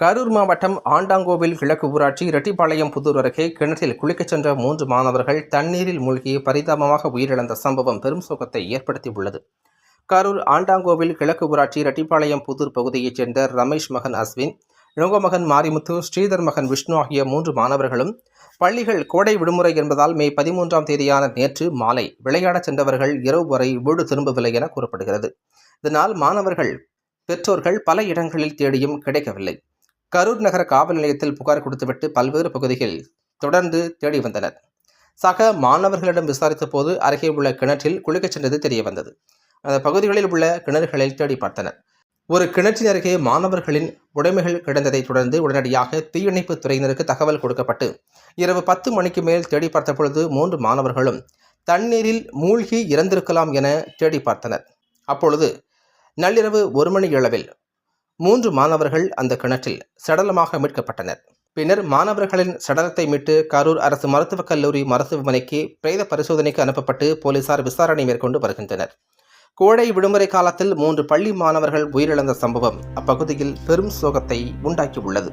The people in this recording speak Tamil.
கரூர் மாவட்டம் ஆண்டாங்கோவில் கிழக்கு ஊராட்சி இரட்டிப்பாளையம் புதூர் அருகே கிணற்றில் குளிக்கச் சென்ற மூன்று மாணவர்கள் தண்ணீரில் மூழ்கி பரிதாபமாக உயிரிழந்த சம்பவம் பெரும் சோகத்தை ஏற்படுத்தியுள்ளது. கரூர் ஆண்டாங்கோவில் கிழக்கு ஊராட்சி இரட்டிப்பாளையம் புதூர் பகுதியைச் சேர்ந்த ரமேஷ் மகன் அஸ்வின் இளங்கோ மகன் மாரிமுத்து ஸ்ரீதர் மகன் விஷ்ணு ஆகிய மூன்று மாணவர்களும் பள்ளிகள் கோடை விடுமுறை என்பதால் மே பதிமூன்றாம் தேதியான நேற்று மாலை விளையாடச் சென்றவர்கள் இரவு வரை வீடு திரும்பவில்லை என கூறப்படுகிறது. இதனால் மாணவர்கள் பெற்றோர்கள் பல இடங்களில் தேடியும் கிடைக்கவில்லை. கரூர் நகர காவல் நிலையத்தில் புகார் கொடுத்துவிட்டு பல்வேறு பகுதிகளில் தொடர்ந்து தேடி வந்தனர். சக மாணவர்களிடம் விசாரித்த போது அருகே உள்ள கிணற்றில் குளிக்கச் சென்றது தெரிய வந்தது அந்த பகுதிகளில் உள்ள கிணறுகளில் தேடி பார்த்தனர். ஒரு கிணற்றின் அருகே மாணவர்களின் உடைமைகள் கிடந்ததை தொடர்ந்து உடனடியாக தீயணைப்பு துறையினருக்கு தகவல் கொடுக்கப்பட்டு இரவு பத்து மணிக்கு மேல் தேடி பார்த்த பொழுது மூன்று மாணவர்களும் தண்ணீரில் மூழ்கி இறந்திருக்கலாம் என தேடி பார்த்தனர். அப்பொழுது நள்ளிரவு ஒரு மணி அளவில் மூன்று மாணவர்கள் அந்த கிணற்றில் சடலமாக மீட்கப்பட்டனர். பின்னர் மாணவர்களின் சடலத்தை மீட்டு கரூர் அரசு மருத்துவக் கல்லூரி மருத்துவமனைக்கு பிரேத பரிசோதனைக்கு அனுப்பப்பட்டு போலீசார் விசாரணை மேற்கொண்டு வருகின்றனர். கோடை விடுமுறை காலத்தில் மூன்று பள்ளி மாணவர்கள் உயிரிழந்த சம்பவம் அப்பகுதியில் பெரும் சோகத்தை உண்டாக்கியுள்ளது.